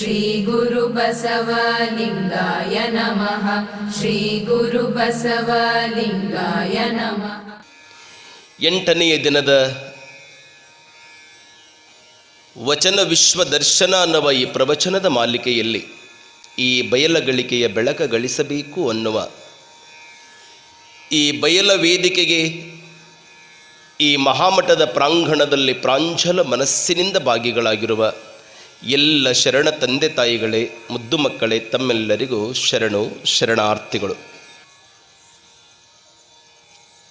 श्रीगुरुबसवलिङ्गाय नमः श्रीगुरुबसवलिङ्गाय नमः ಎಂಟನೆಯ ದಿನದ ವಚನ ವಿಶ್ವ ದರ್ಶನ ಅನ್ನುವ ಈ ಪ್ರವಚನದ ಮಾಲಿಕೆಯಲ್ಲಿ ಈ ಬಯಲಗಳಿಕೆಯ ಬೆಳಕ ಗಳಿಸಬೇಕು ಅನ್ನುವ ಈ ಬಯಲ ವೇದಿಕೆಗೆ ಈ ಮಹಾಮಠದ ಪ್ರಾಂಗಣದಲ್ಲಿ ಪ್ರಾಂಜಲ ಮನಸ್ಸಿನಿಂದ ಭಾಗಿಗಳಾಗಿರುವ ಎಲ್ಲ ಶರಣ ತಂದೆ ತಾಯಿಗಳೇ, ಮುದ್ದು ಮಕ್ಕಳೇ, ತಮ್ಮೆಲ್ಲರಿಗೂ ಶರಣು, ಶರಣಾರ್ಥಿಗಳು.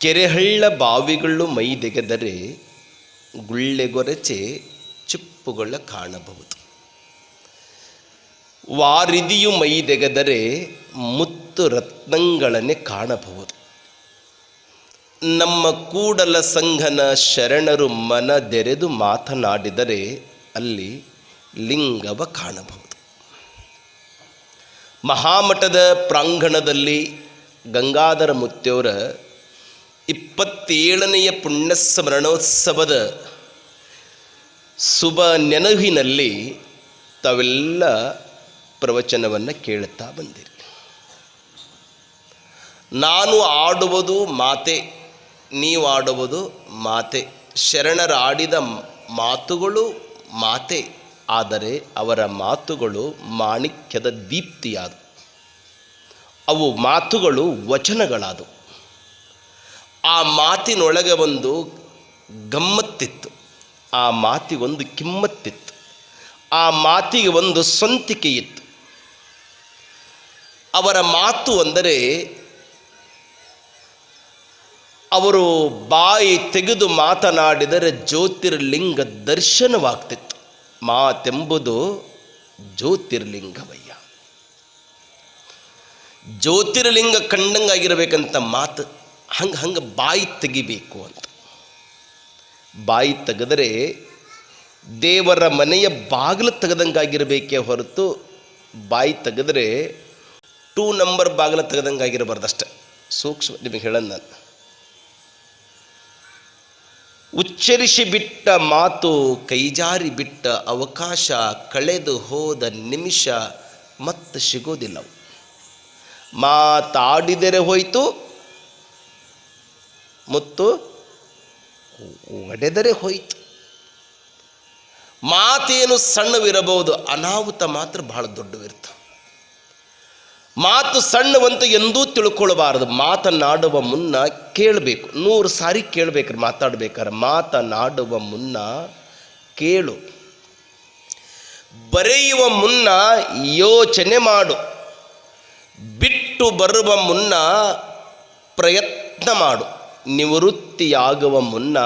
ಕೆರೆಹಳ್ಳ ಬಾವಿಗಳು ಮೈದೆಗೆದರೆ ಗುಳ್ಳೆಗೊರಚೆ ಚಿಪ್ಪುಗಳ ಕಾಣಬಹುದು. ವಾರಿದಿಯು ಮೈದೆಗೆದರೆ ಮುತ್ತು ರತ್ನಗಳನ್ನೇ ಕಾಣಬಹುದು. ನಮ್ಮ ಕೂಡಲ ಸಂಘನ ಶರಣರು ಮನದೆರೆದು ಮಾತನಾಡಿದರೆ ಅಲ್ಲಿ ಲಿಂಗವ ಕಾಣಬಹುದು. ಮಹಾಮಠದ ಪ್ರಾಂಗಣದಲ್ಲಿ ಗಂಗಾಧರ ಮುತ್ತೆಯವರ ಇಪ್ಪತ್ತೇಳನೆಯ ಪುಣ್ಯ ಸ್ಮರಣೋತ್ಸವದ ಶುಭ ನೆನಹಿನಲ್ಲಿ ತಾವೆಲ್ಲ ಪ್ರವಚನವನ್ನು ಕೇಳುತ್ತಾ ಬಂದಿರಿ. ನಾನು ಆಡುವುದು ಮಾತೆ, ನೀವು ಆಡುವುದು ಮಾತೆ, ಶರಣರಾಡಿದ ಮಾತುಗಳು ಮಾತೆ. ಆದರೆ ಅವರ ಮಾತುಗಳು ಮಾಣಿಕ್ಯದ ದೀಪ್ತಿಯಾದವು ಅವು ಮಾತುಗಳು ವಚನಗಳಾದವು. ಆ ಮಾತಿನೊಳಗೆ ಒಂದು ಗಮ್ಮತ್ತಿತ್ತು. ಆ ಮಾತಿಗೊಂದು ಕಿಮ್ಮತ್ತಿತ್ತು. ಆ ಮಾತಿಗೆ ಒಂದು ಸ್ವಂತಿಕೆ ಇತ್ತು ಅವರ ಮಾತು ಅಂದರೆ ಅವರು ಬಾಯಿ ತೆಗೆದು ಮಾತನಾಡಿದರೆ ಜ್ಯೋತಿರ್ಲಿಂಗ ದರ್ಶನವಾಗ್ತಿತ್ತು. ಮಾತೆಂಬುದು ಜ್ಯೋತಿರ್ಲಿಂಗವಯ್ಯ. ಜ್ಯೋತಿರ್ಲಿಂಗ ಕಂಡಂಗಾಗಿರ್ಬೇಕಂತ ಮಾತು ಹಂಗೆ ಹಂಗೆ ಬಾಯಿ ತೆಗಿಬೇಕು ಅಂತ. ಬಾಯಿ ತೆಗೆದರೆ ದೇವರ ಮನೆಯ ಬಾಗಿಲು ತೆಗೆದಂಗಾಗಿರಬೇಕೇ ಹೊರತು ಬಾಯಿ ತೆಗೆದರೆ ಟೂ ನಂಬರ್ ಬಾಗಿಲು ತೆಗೆದಂಗಾಗಿರಬಾರ್ದಷ್ಟೆ. ಸೂಕ್ಷ್ಮ ನಿಮಗೆ ಹೇಳೋಣ ನಾನು. ಉಚ್ಚರಿಸಿ ಬಿಟ್ಟ ಮಾತು, ಕೈಜಾರಿ ಬಿಟ್ಟ ಅವಕಾಶ ಕಳೆದು ಹೋದ ನಿಮಿಷ ಮತ್ತೆ ಸಿಗೋದಿಲ್ಲವು. ಮಾತಾಡಿದರೆ ಹೋಯಿತು, ಮತ್ತು ಒಡೆದರೆ ಹೋಯಿತು. ಮಾತೇನು ಸಣ್ಣವಿರಬಹುದು, ಅನಾಹುತ ಮಾತ್ರ ಬಹಳ ದೊಡ್ಡವಿರ್ತವೆ. ಮಾತು ಸಣ್ಣವಂತೂ ಎಂದೂ ತಿಳ್ಕೊಳ್ಬಾರದು ಮಾತನಾಡುವ ಮುನ್ನ ಕೇಳಬೇಕು. ನೂರು ಸಾರಿ ಕೇಳಬೇಕ್ರಿ, ಮಾತಾಡ್ಬೇಕಾದ್ರೆ. ಮಾತನಾಡುವ ಮುನ್ನ ಕೇಳು. ಬರೆಯುವ ಮುನ್ನ ಯೋಚನೆ ಮಾಡು. ಬಿಟ್ಟು ಬರುವ ಮುನ್ನ ಪ್ರಯತ್ನ ಮಾಡು. ನಿವೃತ್ತಿಯಾಗುವ ಮುನ್ನ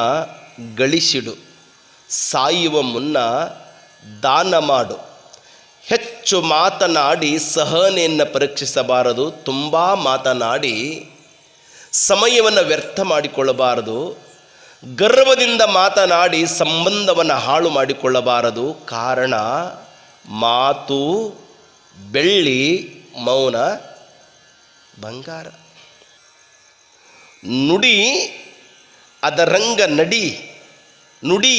ಗಳಿಸಿಡು. ಸಾಯುವ ಮುನ್ನ ದಾನ ಮಾಡು. ಹೆಚ್ಚು ಮಾತನಾಡಿ ಸಹನೆಯನ್ನು ಪರೀಕ್ಷಿಸಬಾರದು, ತುಂಬ ಮಾತನಾಡಿ ಸಮಯವನ್ನು ವ್ಯರ್ಥ ಮಾಡಿಕೊಳ್ಳಬಾರದು, ಗರ್ವದಿಂದ ಮಾತನಾಡಿ ಸಂಬಂಧವನ್ನು ಹಾಳು ಮಾಡಿಕೊಳ್ಳಬಾರದು. ಕಾರಣ, ಮಾತು, ಬೆಳ್ಳಿ, ಮೌನ, ಬಂಗಾರ. ನುಡಿ, ಅದರಂಗ ನಡಿ, ನುಡಿ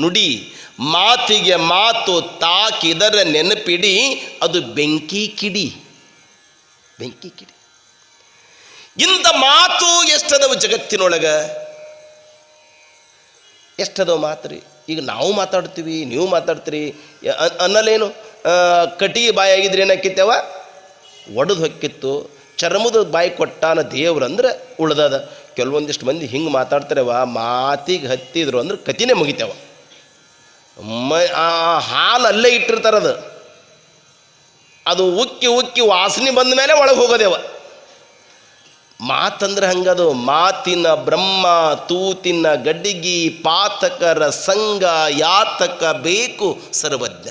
ನುಡಿ. ಮಾತಿಗೆ ಮಾತು ತಾಕಿದರ ನೆನಪಿಡಿ, ಅದು ಬೆಂಕಿ ಕಿಡಿ. ಬೆಂಕಿ ಕಿಡಿ. ಇಂಥ ಮಾತು ಎಷ್ಟದವು ಜಗತ್ತಿನೊಳಗೆ? ಎಷ್ಟದವು ಮಾತು ಈಗ ನಾವು ಮಾತಾಡ್ತೀವಿ, ನೀವು ಮಾತಾಡ್ತೀರಿ. ಅನ್ನಲೇನು ಕಟಿ ಕಟಿಗೆ ಬಾಯಿ ಆಗಿದ್ರೆ ಏನಾಕಿತ್ತವ ಒಡೆದು ಹೊಕ್ಕಿತ್ತು. ಚರ್ಮದ ಬಾಯಿ ಕೊಟ್ಟಾನ ದೇವ್ರು ಅಂದ್ರೆ ಉಳ್ದದ. ಕೆಲವೊಂದಿಷ್ಟು ಮಂದಿ ಹಿಂಗೆ ಮಾತಾಡ್ತಾರವ ಮಾತಿಗೆ ಹತ್ತಿದ್ರು ಅಂದ್ರೆ ಕತಿನೇ ಮುಗಿತೇವ. ಮ ಹಾಲು ಅಲ್ಲೇ ಇಟ್ಟಿರ್ತಾರದು ಅದು. ಉಕ್ಕಿ ಉಕ್ಕಿ ವಾಸನೆ ಬಂದ ಮೇಲೆ ಒಳಗೆ ಹೋಗೋದೇವ ಮಾತಂದ್ರೆ ಹಂಗದು, ಮಾತಿನ ಬ್ರಹ್ಮ, ತೂತಿನ ಗಡ್ಡಿಗಿ ಪಾತಕರ ಸಂಘ, ಯಾತಕ ಬೇಕು ಸರ್ವಜ್ಞ.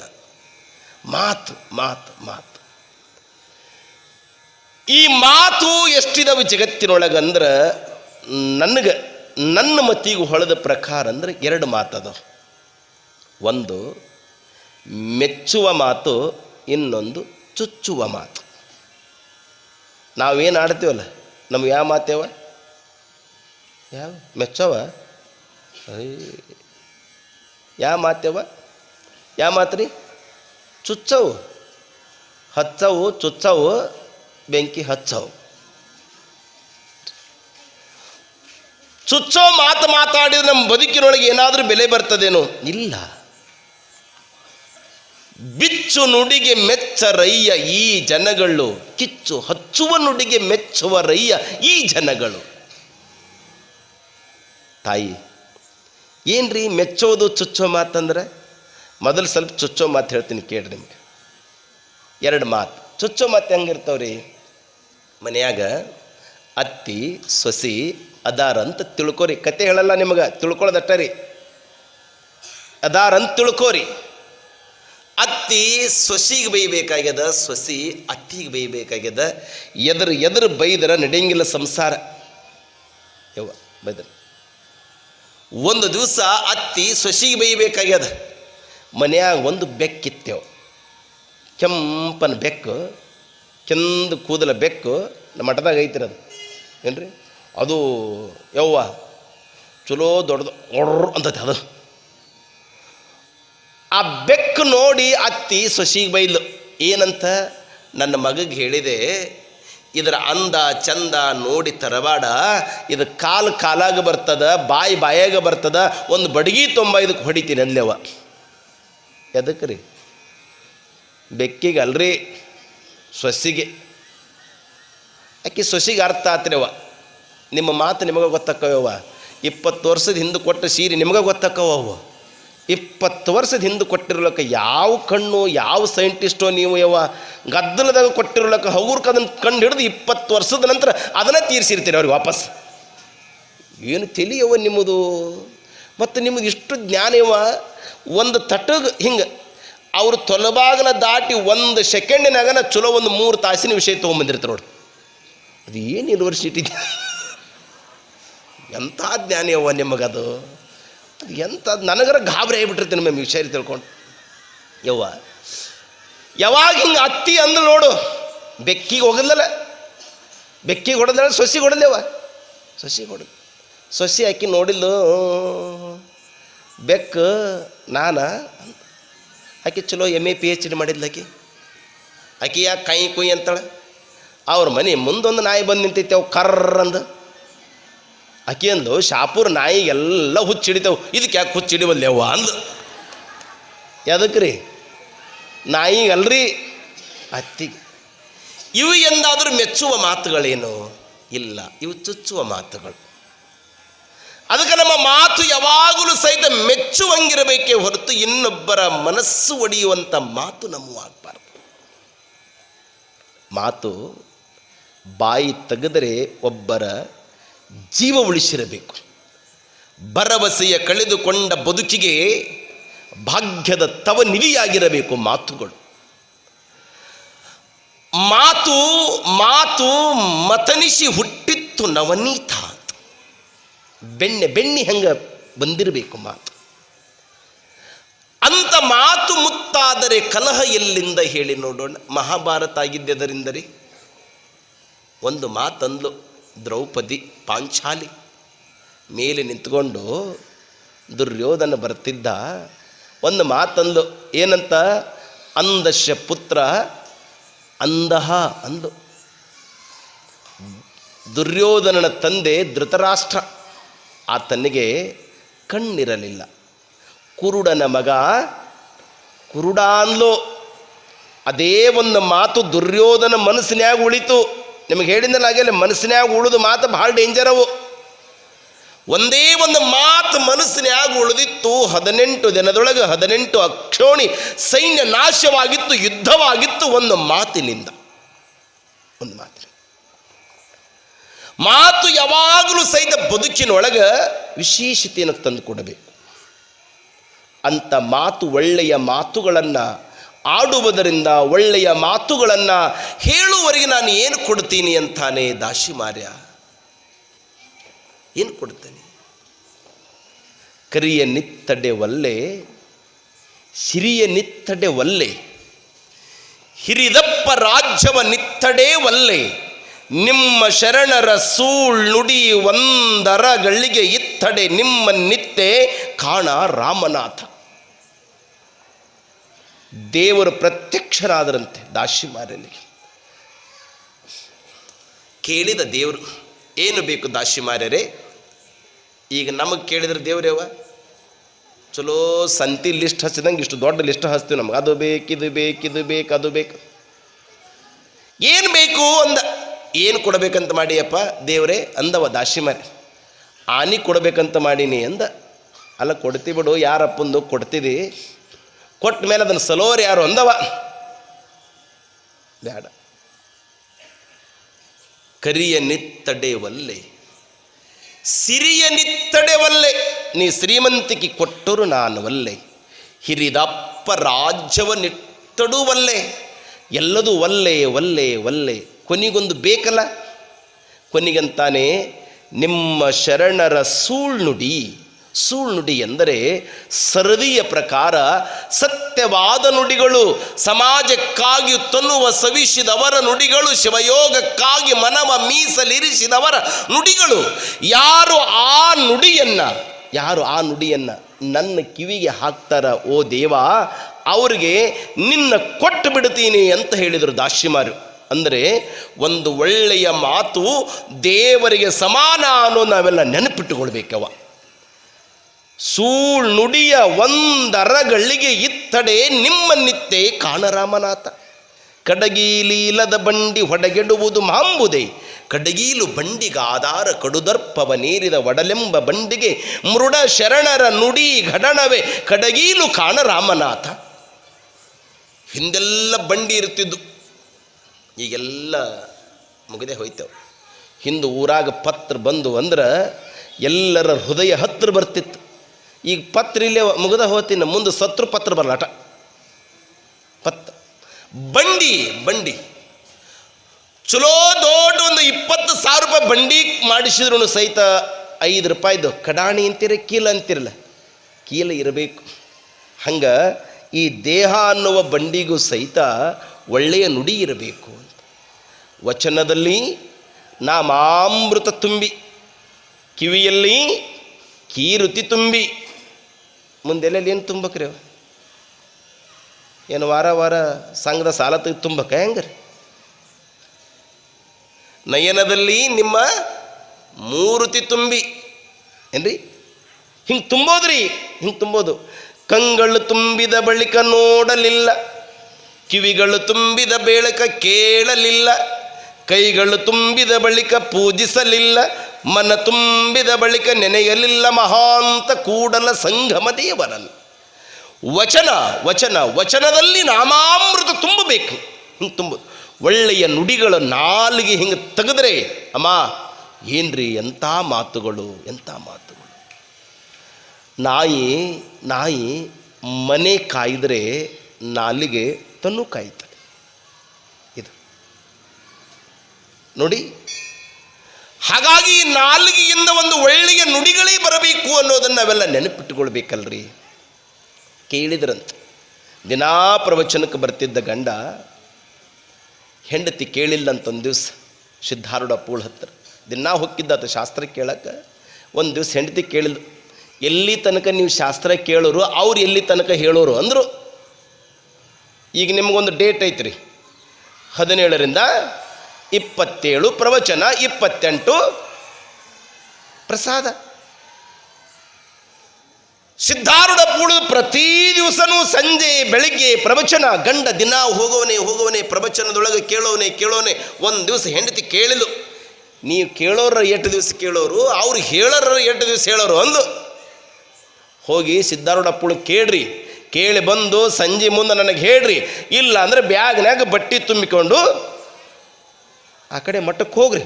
ಮಾತು ಮಾತು ಮಾತು. ಈ ಮಾತು ಎಷ್ಟಿದಾವೆ ಜಗತ್ತಿನೊಳಗಂದ್ರೆ, ನನಗೆ, ನನ್ನ ಮತಿಗೂ ಹೊಳೆದ ಪ್ರಕಾರ ಅಂದ್ರೆ ಎರಡು ಮಾತದ ಒಂದು ಮೆಚ್ಚುವ ಮಾತು, ಇನ್ನೊಂದು ಚುಚ್ಚುವ ಮಾತು. ನಾವೇನು ಆಡ್ತೀವಲ್ಲ? ನಮ್ಗೆ ಯಾವ ಮಾತೇವ ಯಾವ? ಮೆಚ್ಚವ? ಯಾವ ಮಾತೇವ ಯಾವ ಮಾತು ರೀ? ಚುಚ್ಚವು. ಹಚ್ಚವು, ಚುಚ್ಚವು, ಬೆಂಕಿ ಹಚ್ಚವು. ಚುಚ್ಚೋ ಮಾತು ಮಾತಾಡಿದ್ರೆ ನಮ್ಮ ಬದುಕಿನೊಳಗೆ ಏನಾದರೂ ಬೆಲೆ ಬರ್ತದೇನೋ? ಇಲ್ಲ. ಬಿಚ್ಚು ನುಡಿಗೆ ಮೆಚ್ಚ ಮೆಚ್ಚರಯ್ಯ ಈ ಜನಗಳು, ಕಿಚ್ಚು ಹಚ್ಚುವ ನುಡಿಗೆ ಮೆಚ್ಚುವ ರಯ್ಯ ಈ ಜನಗಳು. ತಾಯಿ, ಏನ್ರಿ ಮೆಚ್ಚೋದು ಚುಚ್ಚೋ ಮಾತಂದ್ರೆ? ಮೊದಲು ಸ್ವಲ್ಪ ಚುಚ್ಚೋ ಮಾತು ಹೇಳ್ತೀನಿ ಕೇಳ್ರಿ ನಿಮ್ಗೆ. ಎರಡು ಮಾತು. ಚುಚ್ಚೋ ಮಾತು ಹೆಂಗಿರ್ತಾವ್ರಿ ಮನೆಯಾಗ ಅತ್ತಿ, ಸೊಸಿ ಅದಾರಂತ ತಿಳ್ಕೊರಿ. ಕತೆ ಹೇಳಲ್ಲ ನಿಮಗೆ ತಿಳ್ಕೊಳ್ಳೋದಟ್ಟ ರೀ. ಅದಾರಂತ ತಿಳ್ಕೋರಿ. ಅತ್ತಿ ಸೊಸಿಗೆ ಬೈಬೇಕಾಗ್ಯದ ಸೊಸಿ ಅತ್ತಿಗೆ ಬೈಬೇಕಾಗ್ಯದ ಎದುರು ಎದುರು ಬೈದ್ರೆ ನಡೆಯಂಗಿಲ್ಲ ಸಂಸಾರ. ಯವ್ವ, ಬೈದ್ರ. ಒಂದು ದಿವಸ ಅತ್ತಿ ಸೊಸಿಗೆ ಬೈಬೇಕಾಗ್ಯದ ಮನ್ಯಾಗ ಒಂದು ಬೆಕ್ಕಿತ್ತೇವು ಕೆಂಪನ ಬೆಕ್ಕು, ಕೆಂದು ಕೂದಲ ಬೆಕ್ಕು ನಮ್ಮ ಮಠದಾಗ ಐತಿರ ಅದು. ಏನ್ರಿ? ಅದು ಯವ್ವ, ಚಲೋ ದೊಡ್ಡದು ಒಡ್ರ ಅಂತೈತೆ ಅದು. ಆ ಬೆಕ್ಕು ನೋಡಿ ಅತ್ತಿ ಸೊಸಿಗೆ ಬೈಲು, ಏನಂತ? ನನ್ನ ಮಗಗೆ ಹೇಳಿದೆ, ಇದರ ಅಂದ ಚಂದ ನೋಡಿ ತರವಾಡ, ಇದು ಕಾಲು ಕಾಲಾಗ ಬರ್ತದ, ಬಾಯಿ ಬಾಯಾಗ ಬರ್ತದ, ಒಂದು ಬಡಗಿ ತುಂಬ ಇದಕ್ಕೆ ಹೊಡಿತೀನಿ ಅಲ್ಲೇವ ಎದಕ್ಕೆ ರೀ ಬೆಕ್ಕಿಗೆ ಅಲ್ರಿ ಸೊಸಿಗೆ. ಆಕೆ ಸೊಸಿಗೆ ಅರ್ಥ ಆತ್ರಿವ? ನಿಮ್ಮ ಮಾತು ನಿಮಗೆ ಗೊತ್ತಕ್ಕವ್ಯವ ಇಪ್ಪತ್ತು ವರ್ಷದ ಹಿಂದೆ ಕೊಟ್ಟ ಸೀರೆ ನಿಮಗೆ ಗೊತ್ತಾಕವ ಅವು ಇಪ್ಪತ್ತು ವರ್ಷದ ಹಿಂದೆ ಕೊಟ್ಟಿರ್ಲಕ್ಕ ಯಾವ ಕಣ್ಣು, ಯಾವ ಸೈಂಟಿಸ್ಟೋ ನೀವು ಯಾವ ಗದ್ದಲದಾಗ ಕೊಟ್ಟಿರ್ಲಕ್ಕ ಹಗುರ್ಕ ಅದನ್ನು ಕಂಡು ಹಿಡಿದು ಇಪ್ಪತ್ತು ವರ್ಷದ ನಂತರ ಅದನ್ನು ತೀರಿಸಿರ್ತೀರಿ ಅವ್ರಿಗೆ ವಾಪಸ್. ಏನು ತಿಳಿಯವ ನಿಮ್ಮದು? ಮತ್ತು ನಿಮಗೆ ಇಷ್ಟು ಜ್ಞಾನ ಇವ ಒಂದು ತಟಗ ಹಿಂಗೆ, ಅವರು ತೊಲಬಾಗಲ ದಾಟಿ ಒಂದು ಸೆಕೆಂಡಿನಾಗನ ಚಲೋ ಒಂದು ಮೂರು ತಾಸಿನ ವಿಷಯ ತೊಗೊಂಬಂದಿರ್ತಾರೆ ನೋಡಿ. ಅದು ಏನು ಯೂನಿವರ್ಸಿಟಿ ಎಂಥ ಜ್ಞಾನ ಯವ್ವ ನಿಮಗದು? ಅದು ಎಂಥ ನನಗರ ಗಾಬರಿ ಆಗಿಬಿಟ್ಟಿರ್ತೀನಿ ಮ್ಯಾಮ್ ವಿಷಯ ತಿಳ್ಕೊಂಡು. ಯವ್ವ, ಯಾವಾಗ ಹಿಂಗೆ ಅತ್ತಿ ಅಂದ್ರೆ ನೋಡು, ಬೆಕ್ಕಿಗೆ ಹೋಗದಲ್ಲ ಬೆಕ್ಕಿಗೆ ಹೊಡೆದಲ್ಲ ಸೊಸಿಗೆ ಹೊಡೆದೇವ ಸೊಸಿ ಹೊಡೆದು, ಸೊಸಿ ಹಾಕಿ ನೋಡಿಲ್ಲ ಬೆಕ್ಕು ನಾನ? ಆಕೆ ಚಲೋ M A P H D ಮಾಡಿದ್ಲು ಆಕಿ. ಆಕಿ ಯಾಕೆ ಕೈ ಕುಯ್ ಅಂತಾಳೆ. ಅವ್ರ ಮನೆ ಮುಂದೊಂದು ನಾಯಿ ಬಂದು ನಿಂತೈತೆ ಅವು ಕರ್ರ ಅಂದು. ಆಕಿ ಅಂದ್ಲು, ಶಾಪುರ್ ನಾಯಿಗೆಲ್ಲ ಹುಚ್ಚು ಹಿಡಿತಾವೆ ಇದಕ್ಕೆ ಯಾಕೆ ಹುಚ್ಚು ಹಿಡಿವಲ್ಲೆ ಅವ್ವ ಅಂದ್ಲು ನಾಯಿ ರೀ ನಾಯಿಗಲ್ರಿ ಅತ್ತಿಗೆ ಇವು ಎಂದಾದರೂ ಮೆಚ್ಚುವ ಮಾತುಗಳೇನು? ಇಲ್ಲ, ಇವು ಚುಚ್ಚುವ ಮಾತುಗಳು. ಅದಕ್ಕೆ ನಮ್ಮ ಮಾತು ಯಾವಾಗಲೂ ಸಹಿತ ಮೆಚ್ಚುವಂಗಿರಬೇಕೇ ಹೊರತು ಇನ್ನೊಬ್ಬರ ಮನಸ್ಸು ಒಡೆಯುವಂಥ ಮಾತು ನಮ್ಮ ಆಗಬಾರ್ದು. ಮಾತು ಬಾಯಿ ತೆಗೆದರೆ ಒಬ್ಬರ ಜೀವ ಉಳಿಸಿರಬೇಕು. ಭರವಸೆಯ ಕಳೆದುಕೊಂಡ ಬದುಕಿಗೆ ಭಾಗ್ಯದ ತವ ಮಾತುಗಳು. ಮಾತು ಮಾತು ಮತನಿಸಿ ಹುಟ್ಟಿತ್ತು ನವನೀತ. ಬೆಣ್ಣೆ ಬೆಣ್ಣೆ ಹೆಂಗ ಬಂದಿರಬೇಕು ಮಾತು. ಅಂತ ಮಾತು ಮುತ್ತಾದರೆ ಕಲಹ ಎಲ್ಲಿಂದ ಹೇಳಿ ನೋಡೋಣ. ಮಹಾಭಾರತ ಆಗಿದ್ದೆದರಿಂದ ರೀ ಒಂದು ಮಾತಂದ್ಲು. ದ್ರೌಪದಿ ಪಾಂಚಾಲಿ ಮೇಲೆ ನಿಂತ್ಕೊಂಡು ದುರ್ಯೋಧನ ಬರ್ತಿದ್ದ ಒಂದು ಮಾತಂದು, ಏನಂತ? ಅಂದಶ್ಯ ಪುತ್ರ ಅಂದಹ ಅಂದು. ದುರ್ಯೋಧನನ ತಂದೆ ಧೃತರಾಷ್ಟ್ರ. ಆತನಿಗೆ ಕಣ್ಣಿರಲಿಲ್ಲ. ಕುರುಡನ ಮಗ ಕುರುಡ ಅಂದ್ಲು ಅದೇ ಒಂದು ಮಾತು ದುರ್ಯೋಧನ ಮನಸ್ಸಿನ್ಯಾಗ ಉಳಿತು. ನಿಮಗೆ ಹೇಳಿದ್ನಲ್ಲ ಹಾಗೆಲ್ಲ ಮನಸ್ಸಿನ್ಯಾಗ ಉಳಿದು ಮಾತು ಭಾಳ ಡೇಂಜರ್ ಅವು. ಒಂದೇ ಒಂದು ಮಾತು ಮನಸ್ಸಿನ್ಯಾಗ ಉಳಿದಿತ್ತು ಹದಿನೆಂಟು ದಿನದೊಳಗೆ ಹದಿನೆಂಟು ಅಕ್ಷೋಣಿ ಸೈನ್ಯ ನಾಶವಾಗಿತ್ತು, ಯುದ್ಧವಾಗಿತ್ತು ಒಂದು ಮಾತಿನಿಂದ. ಒಂದು ಮಾತಿನ ಮಾತು ಯಾವಾಗಲೂ ಸಹಿತ ಬದುಕಿನೊಳಗೆ ವಿಶೇಷತೆಯನ್ನು ತಂದು ಕೊಡಬೇಕು ಅಂತ ಮಾತು ಒಳ್ಳೆಯ ಮಾತುಗಳನ್ನು ಆಡುವುದರಿಂದ ಒಳ್ಳೆಯ ಮಾತುಗಳನ್ನು ಹೇಳುವವರೆಗೆ ನಾನು ಏನು ಕೊಡ್ತೀನಿ ಅಂತಾನೆ ದಾಶಿಮಾರ್ಯ ಏನು ಕೊಡ್ತೇನೆ? ಕರಿಯ ನಿತ್ತಡೆ ಒಲ್ಲೆ, ಸಿರಿಯ ನಿತ್ತಡೆ ಒಲ್ಲೆ, ಹಿರಿದಪ್ಪ ರಾಜ್ಯವ ನಿತ್ತಡೆ ಒಲ್ಲೆ, ನಿಮ್ಮ ಶರಣರ ಸೂಳ್ ನುಡಿ ಒಂದರ ಗಳಿಗೆ ಇತ್ತಡೆ, ನಿಮ್ಮ ನಿತ್ತೆ ಕಾಣ ರಾಮನಾಥ. ದೇವರು ಪ್ರತ್ಯಕ್ಷರಾದರಂತೆ ದಾಶಿಮಾರ್ಯನಿಗೆ ಕೇಳಿದ ದೇವರು, ಏನು ಬೇಕು ದಾಸಿಮಾರ್ಯರೇ ಈಗ ನಮಗೆ ಕೇಳಿದ್ರೆ ದೇವ್ರೇವ ಚಲೋ ಸಂತಿ ಲಿಸ್ಟ್ ಹಚ್ಚಿದಂಗೆ ಇಷ್ಟು ದೊಡ್ಡ ಲಿಸ್ಟ್ ಹಚ್ತೀವಿ ನಮ್ಗೆ. ಅದು ಬೇಕು, ಇದು ಬೇಕು ಇದು ಬೇಕು, ಅದು ಬೇಕು. ಏನು ಬೇಕು ಅಂದ, ಏನು ಕೊಡಬೇಕಂತ ಮಾಡಿಯಪ್ಪ? ದೇವರೇ, ಅಂದವ ದಾಸಿಮಾರಿ. ಆನಿ ಕೊಡಬೇಕಂತ ಮಾಡೀನಿ ಅಂದ. ಅಲ್ಲ, ಕೊಡ್ತಿ ಬಿಡು, ಯಾರಪ್ಪಂದು ಕೊಡ್ತಿದಿ? ಕೊಟ್ಟ ಮೇಲೆ ಅದನ್ನು ಸಲೋರ್ ಯಾರು ಅಂದವ? ಬೇಡ ಕರಿಯ ನಿತ್ತಡೆವಲ್ಲೆ. ಸಿರಿಯ ನಿತ್ತಡೆವಲ್ಲೆ. ನೀ ಶ್ರೀಮಂತಿಕೆ ಕೊಟ್ಟರು ನಾನು ಒಲ್ಲೆ ಹಿರಿದಪ್ಪ ರಾಜ್ಯವ ನಿಟ್ಟಡು ಒಲ್ಲೆ ಎಲ್ಲದೂ ಒಲ್ಲೆ ಒಲ್ಲೆ ಒಲ್ಲೆ ಕೊನಿಗೊಂದು ಬೇಕಲ್ಲ? ಕೊನಿಗಂತಾನೆ, ನಿಮ್ಮ ಶರಣರ ಸೂಳ್ನುಡಿ ಸೂಳ್ನುಡಿ ಎಂದರೆ ಸರದಿಯ ಪ್ರಕಾರ ಸತ್ಯವಾದ ನುಡಿಗಳು, ಸಮಾಜಕ್ಕಾಗಿ ತನ್ನುವ ಸವಿಸಿದವರ ನುಡಿಗಳು, ಶಿವಯೋಗಕ್ಕಾಗಿ ಮನವ ಮೀಸಲಿರಿಸಿದವರ ನುಡಿಗಳು. ಯಾರು ಆ ನುಡಿಯನ್ನ, ಯಾರು ಆ ನುಡಿಯನ್ನ ನನ್ನ ಕಿವಿಗೆ ಹಾಕ್ತಾರ, ಓ ದೇವ, ಅವ್ರಿಗೆ ನಿನ್ನ ಕೊಟ್ಟು ಬಿಡ್ತೀನಿ ಅಂತ ಹೇಳಿದರು ದಾಶಿಮಾರು ಅಂದರೆ ಒಂದು ಒಳ್ಳೆಯ ಮಾತು ದೇವರಿಗೆ ಸಮಾನ ಅನ್ನೋ ನಾವೆಲ್ಲ ನೆನಪಿಟ್ಟುಕೊಳ್ಬೇಕವ ಸೂಳ್ ನುಡಿಯ ಒಂದರಗಳಿಗೆ ಇತ್ತಡೆ ನಿಮ್ಮನ್ನಿತ್ತೆ ಕಾಣರಾಮನಾಥ. ಕಡಗೀಲೀಲದ ಬಂಡಿ ಹೊಡೆಗೆಡುವುದು ಮಾಂಬುದೆ. ಕಡಗೀಲು ಬಂಡಿಗಾಧಾರ ಕಡುದರ್ಪವ ನೀರಿದ ಒಡಲೆಂಬ ಬಂಡಿಗೆ ಮೃಡ ಶರಣರ ನುಡಿ ಘಡಣವೇ ಕಡಗೀಲು ಕಾಣರಾಮನಾಥ. ಹಿಂದೆಲ್ಲ ಬಂಡಿ ಇರ್ತಿದ್ದು ಈಗೆಲ್ಲ ಮುಗಿದೆ ಹೋಯ್ತೇವೆ ಹಿಂದೆ ಊರಾಗ ಪತ್ರ ಬಂದು ಅಂದ್ರೆ ಎಲ್ಲರ ಹೃದಯ ಹತ್ರ ಬರ್ತಿತ್ತು. ಈಗ ಪತ್ರ ಇಲ್ಲೇ ಮುಗಿದ ಹೋತಿನ ಮುಂದೆ ಸತ್ರು ಪತ್ರ ಬರಲಾಟ ಪತ್ ಬಂಡಿ ಬಂಡಿ. ಚಲೋ ದೊಡ್ಡ ಒಂದು ಇಪ್ಪತ್ತು ಸಾವಿರ ರೂಪಾಯಿ ಬಂಡಿ ಮಾಡಿಸಿದ್ರು ಸಹಿತ ಐದು ರೂಪಾಯಿದು. ಕಡಾಣಿ ಅಂತಿರ, ಕೀಲ ಅಂತಿರಲ್ಲ. ಕೀಲ ಇರಬೇಕು. ಹಂಗೆ ಈ ದೇಹ ಅನ್ನುವ ಬಂಡಿಗೂ ಸಹಿತ ಒಳ್ಳೆಯ ನುಡಿ ಇರಬೇಕು ಅಂತ. ವಚನದಲ್ಲಿ ನಾಮಾಮೃತ ತುಂಬಿ, ಕಿವಿಯಲ್ಲಿ ಕೀರುತಿ ತುಂಬಿ ಮುಂದೆಲ್ಲೆಲ್ಲಿ ಏನು ತುಂಬಕ್ರಿ ಅವ? ಏನು ವಾರ ವಾರ ಸಂಘದ ಸಾಲ ತೆಗೆದು ತುಂಬಕ ಹೆಂಗ್ರಿ? ನಯನದಲ್ಲಿ ನಿಮ್ಮ ಮೂರುತಿ ತುಂಬಿ. ಏನ್ರಿ? ಹಿಂಗೆ ತುಂಬೋದ್ರಿ, ಹಿಂಗೆ ತುಂಬೋದು. ಕಂಗಳು ತುಂಬಿದ ಬಳಿಕ ನೋಡಲಿಲ್ಲ, ಕಿವಿಗಳು ತುಂಬಿದ ಬೆಳಕ ಕೇಳಲಿಲ್ಲ. ಕೈಗಳು ತುಂಬಿದ ಬಳಿಕ ಪೂಜಿಸಲಿಲ್ಲ, ಮನ ತುಂಬಿದ ಬಳಿಕ ನೆನೆಯಲಿಲ್ಲ ಮಹಾಂತ ಕೂಡಲ ಸಂಗಮ ದೇವರನ್ನು ವಚನ ವಚನ, ವಚನದಲ್ಲಿ ನಾಮಾಮೃತ ತುಂಬಬೇಕು. ಹಿಂಗೆ ತುಂಬ. ಒಳ್ಳೆಯ ನುಡಿಗಳ ನಾಲಿಗೆ ಹಿಂಗೆ ತೆಗೆದ್ರೆ, ಅಮ್ಮ, ಏನ್ರಿ ಎಂಥ ಮಾತುಗಳು ಎಂಥ ಮಾತುಗಳು? ನಾಯಿ ನಾಯಿ ಮನೆ ಕಾಯ್ದರೆ ನಾಲಿಗೆ ತನ್ನು ಕಾಯ್ತದೆ ನೋಡಿ. ಹಾಗಾಗಿ ನಾಲ್ಗೆಯಿಂದ ಒಂದು ಒಳ್ಳೆಯ ನುಡಿಗಳೇ ಬರಬೇಕು ಅನ್ನೋದನ್ನು ನಾವೆಲ್ಲ ನೆನಪಿಟ್ಟುಕೊಳ್ಬೇಕಲ್ರಿ. ಕೇಳಿದ್ರಂತ. ದಿನಾ ಪ್ರವಚನಕ್ಕೆ ಬರ್ತಿದ್ದ ಗಂಡ, ಹೆಂಡತಿ ಕೇಳಿಲ್ಲ ಅಂತ ಒಂದು ದಿವಸ ಸಿದ್ಧಾರೂಢ ಪೂಳ್ ಹತ್ತಿರ ದಿನಾ ಹೊಕ್ಕಿದ್ದಾತ ಶಾಸ್ತ್ರ ಕೇಳಕ್ಕೆ ಒಂದು ದಿವಸ ಹೆಂಡತಿ ಕೇಳಿಲ್ಲ ಎಲ್ಲಿ ತನಕ ನೀವು ಶಾಸ್ತ್ರ ಕೇಳೋರು, ಅವ್ರು ಎಲ್ಲಿ ತನಕ ಹೇಳೋರು ಅಂದರು. ಈಗ ನಿಮಗೊಂದು ಡೇಟ್ ಐತ್ರಿ. ಹದಿನೇಳರಿಂದ ಇಪ್ಪತ್ತೇಳು, ಪ್ರವಚನ ಇಪ್ಪತ್ತೆಂಟು. ಪ್ರಸಾದ. ಸಿದ್ಧಾರೂಢ ಪೂಳು ಪ್ರತಿ ದಿವಸನೂ ಸಂಜೆ, ಬೆಳಿಗ್ಗೆ ಪ್ರವಚನ, ಗಂಡ ದಿನ ಹೋಗೋವನೇ ಹೋಗೋವನೇ, ಪ್ರವಚನದೊಳಗೆ ಕೇಳೋವನೇ ಕೇಳೋನೆ ಒಂದು ದಿವಸ ಹೆಂಡತಿ ಕೇಳಿಲು ನೀವು ಕೇಳೋರ ಎಷ್ಟು ದಿವಸ ಕೇಳೋರು? ಅವ್ರು ಹೇಳೋರ ಎಷ್ಟು ದಿವಸ ಹೇಳೋರು ಅಂದು ಹೋಗಿ ಸಿದ್ಧಾರೂಢ ಪುಳು ಕೇಳ್ರಿ. ಕೇಳಿ ಬಂದು ಸಂಜೆ ಮುಂದೆ ನನಗೆ ಹೇಳ್ರಿ. ಇಲ್ಲ ಅಂದರೆ ಬ್ಯಾಗ್ನಾಗ ಬಟ್ಟೆ ತುಂಬಿಕೊಂಡು ಆ ಕಡೆ ಮಠಕ್ಕೆ ಹೋಗ್ರಿ.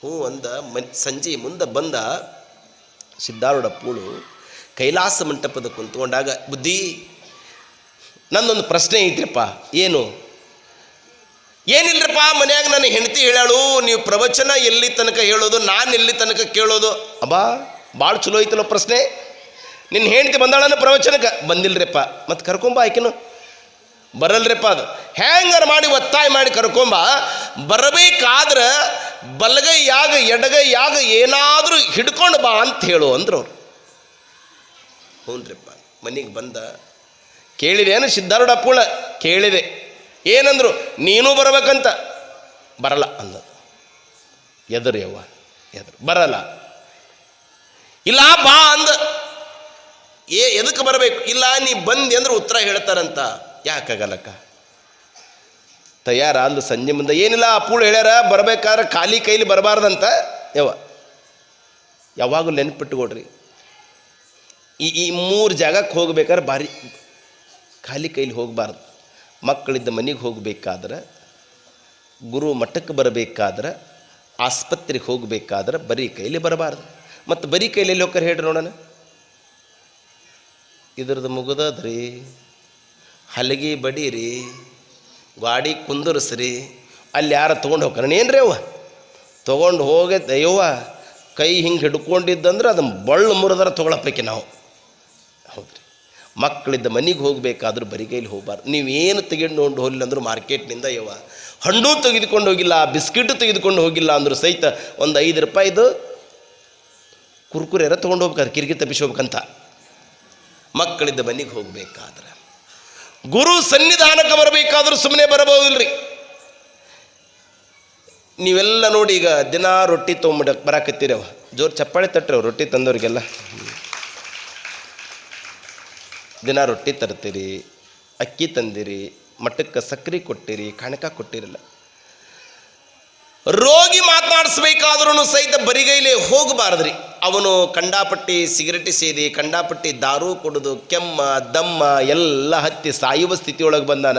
ಹ್ಞೂ ಅಂದ ಮನ್, ಸಂಜೆ ಮುಂದೆ ಬಂದ ಸಿದ್ಧಾರೂಢ ಪೂಳು ಕೈಲಾಸ ಮಂಟಪದ ಕುಂತ್ಕೊಂಡಾಗ, ಬುದ್ಧಿ, ನನ್ನೊಂದು ಪ್ರಶ್ನೆ ಐತ್ರಿಪ್ಪ, ಏನು? ಏನಿಲ್ಲರಪ್ಪ ಮನ್ಯಾಗ ನನ್ನ ಹೆಂಡತಿ ಹೇಳಾಳು ನೀವು ಪ್ರವಚನ ಎಲ್ಲಿ ತನಕ ಹೇಳೋದು, ನಾನು ಎಲ್ಲಿ ತನಕ ಕೇಳೋದು? ಅಬ್ಬಾ ಭಾಳ ಚಲೋ ಐತಲ್ಲ ಪ್ರಶ್ನೆ. ನಿನ್ನ ಹೆಂಡತಿ ಬಂದಾಳನ್ನ ಪ್ರವಚನಕ್ಕೆ ಬಂದಿಲ್ಲರಿಪ್ಪ ಮತ್ತು ಕರ್ಕೊಂಬ ಆಕಿನು. ಬರಲ್ರಿಪ್ಪ ಅದು. ಹ್ಯಾಂಗಾರ ಮಾಡಿ ಒತ್ತಾಯ ಮಾಡಿ ಕರ್ಕೊಂಬ, ಬರಬೇಕಾದ್ರೆ ಬಲಗೈ ಯಾಗ ಎಡಗೈ ಯಾಗ ಏನಾದರೂ ಹಿಡ್ಕೊಂಡು ಬಾ ಅಂತ ಹೇಳು ಅಂದ್ರು ಅವ್ರು. ಹ್ಞೂನ್ರಿಪ್ಪ ಮನೆಗೆ ಬಂದ, ಕೇಳಿದೆ ಏನು ಸಿದ್ಧಾರೂಢಪ್ಪುಳ ಕೇಳಿದೆ. ಏನಂದ್ರು, ನೀನು ಬರಬೇಕಂತ. ಬರಲ್ಲ ಅಂದ. ಎದುರು ಯವ್ವ, ಎದುರು. ಬರಲ್ಲ. ಇಲ್ಲ ಬಾ ಅಂದ. ಏ ಎದಕ್ಕೆ ಬರಬೇಕು? ಇಲ್ಲ, ನೀ ಬಂದಿ ಅಂದ್ರೆ ಉತ್ತರ ಹೇಳ್ತಾರಂತ. ಯಾಕಾಗಲ್ಲಕ್ಕ ತಯಾರ ಅಂದು ಸಂಜೆ ಮುಂದೆ, ಏನಿಲ್ಲ ಅಪ್ಪುಳು ಹೇಳ್ಯಾರ, ಬರ್ಬೇಕಾದ್ರೆ ಖಾಲಿ ಕೈಲಿ ಬರಬಾರ್ದಂತ? ಯಾವ ಯಾವಾಗಲೂ ನೆನ್ಪಿಟ್ಟುಕೊಡ್ರಿ ಈ ಈ ಮೂರು ಜಾಗಕ್ಕೆ ಹೋಗ್ಬೇಕಾದ್ರೆ ಭಾರಿ ಖಾಲಿ ಕೈಲಿ ಹೋಗಬಾರ್ದು. ಮಕ್ಕಳಿದ್ದ ಮನೆಗೆ ಹೋಗಬೇಕಾದ್ರೆ, ಗುರು ಮಠಕ್ಕೆ ಬರಬೇಕಾದ್ರೆ, ಆಸ್ಪತ್ರೆಗೆ ಹೋಗಬೇಕಾದ್ರೆ ಬರೀ ಕೈಲಿ ಬರಬಾರ್ದು. ಮತ್ತು ಬರೀ ಕೈಲಿ ಹೋಗ್ತಾರೆ ಹೇಳ್ರಿ ನೋಡೋಣ. ಇದ್ರದ್ದು ಮುಗಿದದ್ರಿ. ಹಲಗಿ ಬಡೀರಿ ಗಾಡಿ ಕುಂದರ್ಸ್ರಿ, ಅಲ್ಲಿ ಯಾರು ತೊಗೊಂಡು ಹೋಗ್ಕರಣ ಏನು ರೀ ಅವ ತೊಗೊಂಡು ಹೋಗಿ ಅಯ್ಯವ್ವ, ಕೈ ಹಿಂಗೆ ಹಿಡ್ಕೊಂಡಿದ್ದಂದ್ರೆ ಅದನ್ನು ಬಳ್ಳು ಮುರಿದ್ರೆ ತೊಗೊಳಪ್ಪಕ್ಕೆ ನಾವು. ಹೌದ್ರಿ. ಮಕ್ಕಳಿದ್ದ ಮನೆಗೆ ಹೋಗಬೇಕಾದ್ರೂ ಬರಿಗೈಲಿ ಹೋಗ್ಬಾರ್ದು. ನೀವೇನು ತೆಗೆದುಕೊಂಡು ಹೋಗಲಿಲ್ಲ ಅಂದ್ರೆ ಮಾರ್ಕೆಟ್ನಿಂದ ಯವ್ವ ಹಣ್ಣು ತೆಗೆದುಕೊಂಡು ಹೋಗಿಲ್ಲ, ಬಿಸ್ಕಿಟ್ ತೆಗೆದುಕೊಂಡು ಹೋಗಿಲ್ಲ ಅಂದರೂ ಸಹಿತ ಒಂದು ಐದು ರೂಪಾಯಿದು ಕುರ್ಕುರೆರ ತೊಗೊಂಡು ಹೋಗ್ಬೇಕಾದ್ರೆ ಕಿರಿಕಿ ತಪ್ಪಿಸಿ ಹೋಗ್ಬೇಕಂತ. ಮಕ್ಕಳಿದ್ದ ಮನೆಗೆ ಹೋಗಬೇಕಾದ್ರೆ ಗುರು ಸನ್ನಿಧಾನಕ್ಕೆ ಬರಬೇಕಾದ್ರೂ ಸುಮ್ಮನೆ ಬರಬಹುದಿಲ್ರಿ. ನೀವೆಲ್ಲ ನೋಡಿ ಈಗ ದಿನ ರೊಟ್ಟಿ ತೊಗೊಂಬಿಡ ಬರಾಕತ್ತೀರವ ಜೋರು ಚಪ್ಪಾಳೆ ತಟ್ರಿ ರೊಟ್ಟಿ ತಂದವ್ರಿಗೆಲ್ಲ. ದಿನ ರೊಟ್ಟಿ ತರ್ತೀರಿ, ಅಕ್ಕಿ ತಂದಿರಿ ಮಠಕ್ಕೆ ಸಕ್ಕರೆ ಕೊಟ್ಟಿರಿ, ಕಣಕ ಕೊಟ್ಟಿರಲ್ಲ. ರೋಗಿ ಮಾತನಾಡಿಸ್ಬೇಕಾದ್ರೂ ಸಹಿತ ಬರಿಗೈಲೆ ಹೋಗಬಾರ್ದ್ರಿ. ಅವನು ಕಂಡಾಪಟ್ಟಿ ಸಿಗರೆಟ್ ಸೇದಿ, ಕಂಡಾಪಟ್ಟಿ ದಾರು ಕುಡಿದು, ಕೆಮ್ಮ, ದಮ್ಮ, ಎಲ್ಲ ಹತ್ತಿ ಸಾಯುವ ಸ್ಥಿತಿಯೊಳಗೆ ಬಂದಾನ.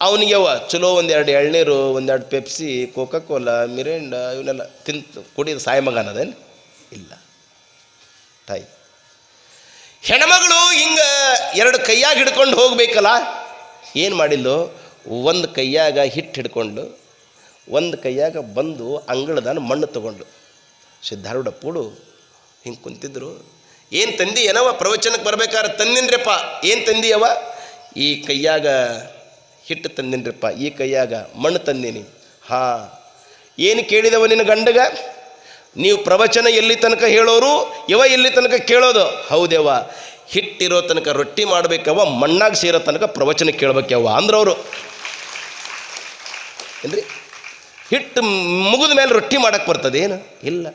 ಅವನಿಗೆ ಅವ ಚಲೋ ಒಂದೆರಡು ಎಳ್ನೀರು, ಒಂದೆರಡು ಪೆಪ್ಸಿ ಕೋಕಾ ಕೋಲಾ ಮಿರಿಂಡ, ಇವನ್ನೆಲ್ಲ ತಿಂತು ಕುಡಿದು ಸಾಯ ಮಗನದೇನು ಇಲ್ಲ. ತಾಯಿ. ಹೆಣ್ಮಗಳು ಹಿಂಗೆ ಎರಡು ಕೈಯಾಗ ಹಿಡ್ಕೊಂಡು ಹೋಗಬೇಕಲ್ಲ? ಏನು ಮಾಡಿಲ್ಲೋ ಒಂದು ಕೈಯಾಗ ಹಿಟ್ಟು ಹಿಡ್ಕೊಂಡು ಒಂದು ಕೈಯಾಗ ಬಂದು ಅಂಗಳದ ಮಣ್ಣು ತಗೊಂಡು ಸಿದ್ಧಾರೂಢ ಪೂಡು ಹಿಂಗೆ ಕುಂತಿದ್ರು, ಏನು ತಂದಿ ಏನವ ಪ್ರವಚನಕ್ಕೆ ಬರ್ಬೇಕಾದ್ರೆ ತಂದಿನ್ರಪ್ಪ, ಏನು ತಂದಿಯವ ಈ ಕೈಯಾಗ ಹಿಟ್ಟು ತಂದಿನ್ರಪ್ಪ, ಈ ಕೈಯಾಗ ಮಣ್ಣು ತಂದೀನಿ. ಹಾಂ, ಏನು ಕೇಳಿದವ ನಿನ್ನ ಗಂಡಗ? ನೀವು ಪ್ರವಚನ ಎಲ್ಲಿ ತನಕ ಹೇಳೋರು ಯವ ಎಲ್ಲಿ ತನಕ ಕೇಳೋದು? ಹೌದೇವ ಹಿಟ್ಟಿರೋ ತನಕ ರೊಟ್ಟಿ ಮಾಡಬೇಕವ ಮಣ್ಣಾಗಿ ಸೇರೋ ತನಕ ಪ್ರವಚನ ಕೇಳಬೇಕವ ಅಂದ್ರೆ ಅವರು ಏನ್ರಿ? ಹಿಟ್ಟು ಮುಗಿದ ಮೇಲೆ ರೊಟ್ಟಿ ಮಾಡಕ್ಕೆ ಬರ್ತದೆ ಏನು ಇಲ್ಲ.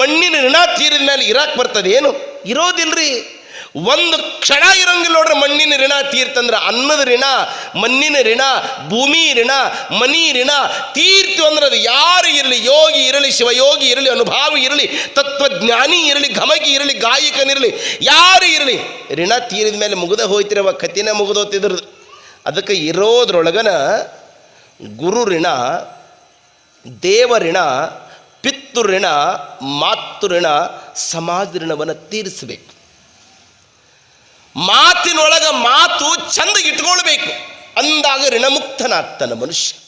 ಮಣ್ಣಿನ ಋಣ ತೀರಿದ ಮೇಲೆ ಇರಾಕ್ ಬರ್ತದೆ ಏನು ಇರೋದಿಲ್ರಿ. ಒಂದು ಕ್ಷಣ ಇರಂಗಿಲ್ಲ ನೋಡ್ರಿ ಮಣ್ಣಿನ ಋಣ ತೀರ್ತಂದ್ರೆ ಅನ್ನದ ಋಣ, ಮಣ್ಣಿನ ಋಣ, ಭೂಮಿ ಋಣ, ಮನಿ ಋಣ, ತೀರ್ತು ಅಂದ್ರೆ ಅದು ಯಾರು ಇರಲಿ, ಯೋಗಿ ಇರಲಿ, ಶಿವಯೋಗಿ ಇರಲಿ, ಅನುಭಾವಿ ಇರಲಿ, ತತ್ವಜ್ಞಾನಿ ಇರಲಿ, ಘಮಗಿ ಇರಲಿ, ಗಾಯಕನಿರಲಿ, ಯಾರು ಇರಲಿ ಋಣ ತೀರಿದ ಮೇಲೆ ಮುಗಿದ ಹೋಯ್ತಿರವ ಕತ್ತಿನ ಮುಗಿದೋತಿದ್ರದ್ದು ಅದಕ್ಕೆ ಇರೋದ್ರೊಳಗನ ಗುರು ಋಣ ದೇವ ಋಣ ಮಾತೃಋಣ ಋಣ ಮಾತು ಋಣ ಸಮಾಜ ಋಣವನ್ನು ತೀರಿಸಬೇಕು. ಮಾತಿನೊಳಗ ಮಾತು ಚಂದ ಇಟ್ಕೊಳ್ಬೇಕು ಅಂದಾಗ ಋಣಮುಕ್ತನಾಗ್ತಾನೆ ಮನುಷ್ಯ.